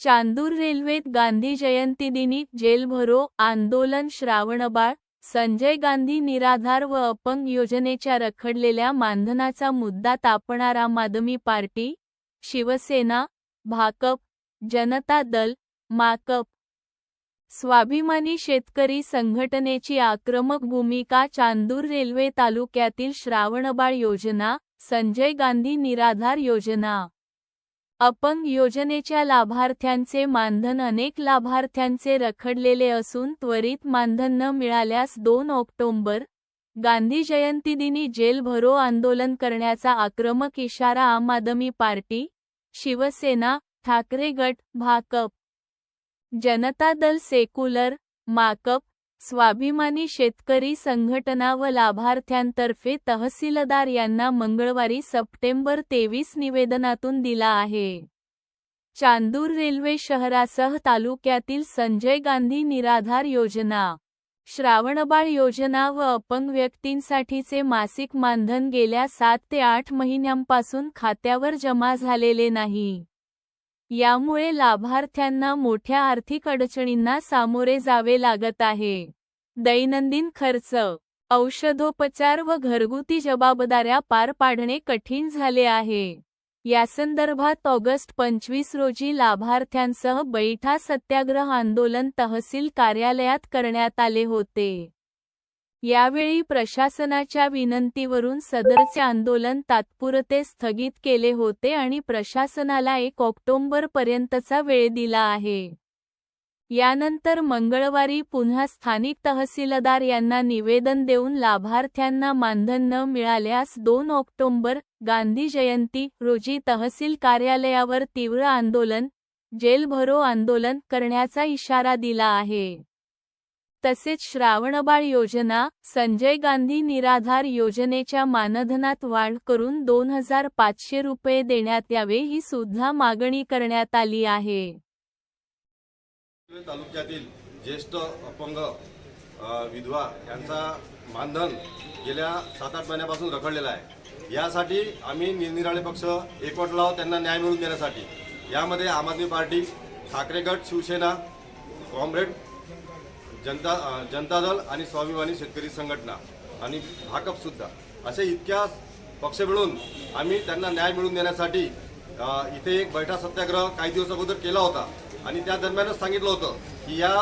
चांदूर रेल्वेत गांधी जयंतीदिनी जेल भरो आंदोलन श्रावणबाळ संजय गांधी निराधार व अपंग योजनेच्या रखडलेल्या मानधनाचा मुद्दा तापणार आम आदमी पार्टी शिवसेना भाकप जनता दल माकप. स्वाभिमानी शेतकरी संघटनेची आक्रमक भूमिका चांदूर रेल्वे तालुक्यातील श्रावणबाळ योजना संजय गांधी निराधार योजना. अपंग योजनेच्या लाभार्थ्यांचे मानधन अनेक लाभार्थ्यांचे रखडलेले असून त्वरित मानधन न मिळाल्यास दोन ऑक्टोंबर गांधी जयंतीदिनी जेल भरो आंदोलन करण्याचा आक्रमक इशारा आम आदमी पार्टी शिवसेना ठाकरे गट भाकप. जनता दल सेक्युलर माकप स्वाभिमानी शेतकरी संघटना व लाभार्थ्यांतर्फे तहसीलदार यांना मंगळवारी सप्टेंबर तेवीस निवेदनातून दिला आहे. चांदूर रेल्वे शहरासह तालुक्यातील संजय गांधी निराधार योजना. श्रावणबाळ योजना व अपंग व्यक्तींसाठीचे मासिक मानधन गेल्या सात ते आठ महिन्यांपासून खात्यावर जमा झालेले नाही. यामुळे लाभार्थ्यांना मोठ्या आर्थिक अडचणींना सामोरे जावे लागत आहे. दैनंदिन खर्च औषधोपचार व घरगुती जबाबदाऱ्या पार पाडणे कठीण झाले आहे. यासंदर्भात ऑगस्ट पंचवीस रोजी लाभार्थ्यांसह बैठा सत्याग्रह आंदोलन तहसील कार्यालयात करण्यात आले होते. यावेळी प्रशासनाच्या विनंतीवरून सदरचे आंदोलन तात्पुरते स्थगित केले होते आणि प्रशासनाला एक ऑक्टोंबर पर्यंतचा वेळ दिला आहे. यानंतर मंगळवारी पुन्हा स्थानिक तहसीलदार यांना निवेदन देऊन लाभार्थ्यांना मानधन न मिळाल्यास दोन ऑक्टोबर गांधी जयंती रोजी तहसील कार्यालयावर तीव्र आंदोलन जेलभरो आंदोलन करण्याचा इशारा दिला आहे. तसेच श्रावणबाळ योजना संजय गांधी निराधार योजनेच्या मानधनात वाढ करून दोन हजार पाचशे रुपये देण्यात यावे ही सुद्धा मागणी करण्यात आली आहे. तालुक्यातील ज्येष्ठ अपंग विधवा यांचा मानधन गेल्या सात आठ महिन्यापासून रखडलेला आहे. यासाठी आम्ही निरनिराळे पक्ष एकवटला आहोत त्यांना न्याय मिळवून देण्यासाठी. यामध्ये आम आदमी पार्टी ठाकरे गट शिवसेना कॉम्रेड जनता जनता दल आणि स्वाभिमानी शेतकरी संघटना आणि भाकपसुद्धा असे इतक्या पक्ष मिळून आम्ही त्यांना न्याय मिळवून देण्यासाठी इथे एक बैठा सत्याग्रह काही दिवस अगोदर केला होता. आणि त्या दरम्यानच सांगितलं होतं की या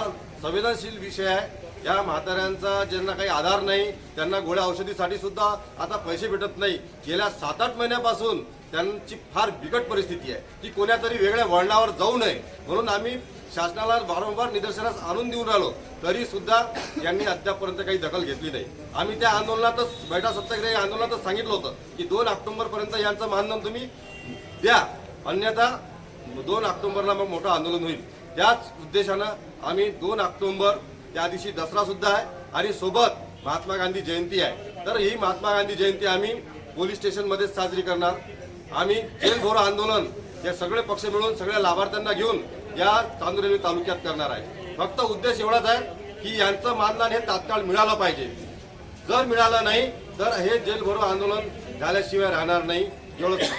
संवेदनशील विषय आहे. या म्हाताऱ्यांचा ज्यांना काही आधार नाही त्यांना गोळ्या औषधीसाठी सुद्धा आता पैसे भेटत नाही. गेल्या सात आठ महिन्यापासून त्यांची फार बिकट परिस्थिती आहे. ती कोण्यातरी वेगळ्या वळणावर जाऊ नये. म्हणून आम्ही शासनाला वारंवार निदर्शनास आणून देऊन राहिलो तरी सुद्धा यांनी अद्यापपर्यंत काही दखल घेतली नाही. आम्ही त्या आंदोलनातच बैठा सत्याग्रही आंदोलनातच सांगितलं होतं की दोन ऑक्टोबर पर्यंत यांचं मानधन तुम्ही द्या. अन्यथा दोन ऑक्टोबरला मग मोठं आंदोलन होईल. त्याच उद्देशानं आम्ही दोन ऑक्टोबर त्या दिवशी दसरा सुद्धा आहे आणि सोबत महात्मा गांधी जयंती आहे. तर ही महात्मा गांधी जयंती आम्ही पोलीस स्टेशनमध्येच साजरी करणार. आम्ही जेल भोर आंदोलन हे सगळे पक्ष मिळून सगळ्या लाभार्थ्यांना घेऊन या चांदूर तालुक्यात करणार आहे. फक्त उद्देश एवढाच आहे की यांचं मानधन हे तात्काळ मिळालं पाहिजे. जर मिळालं नाही तर हे जेलभरो आंदोलन झाल्याशिवाय राहणार नाही. एवढंच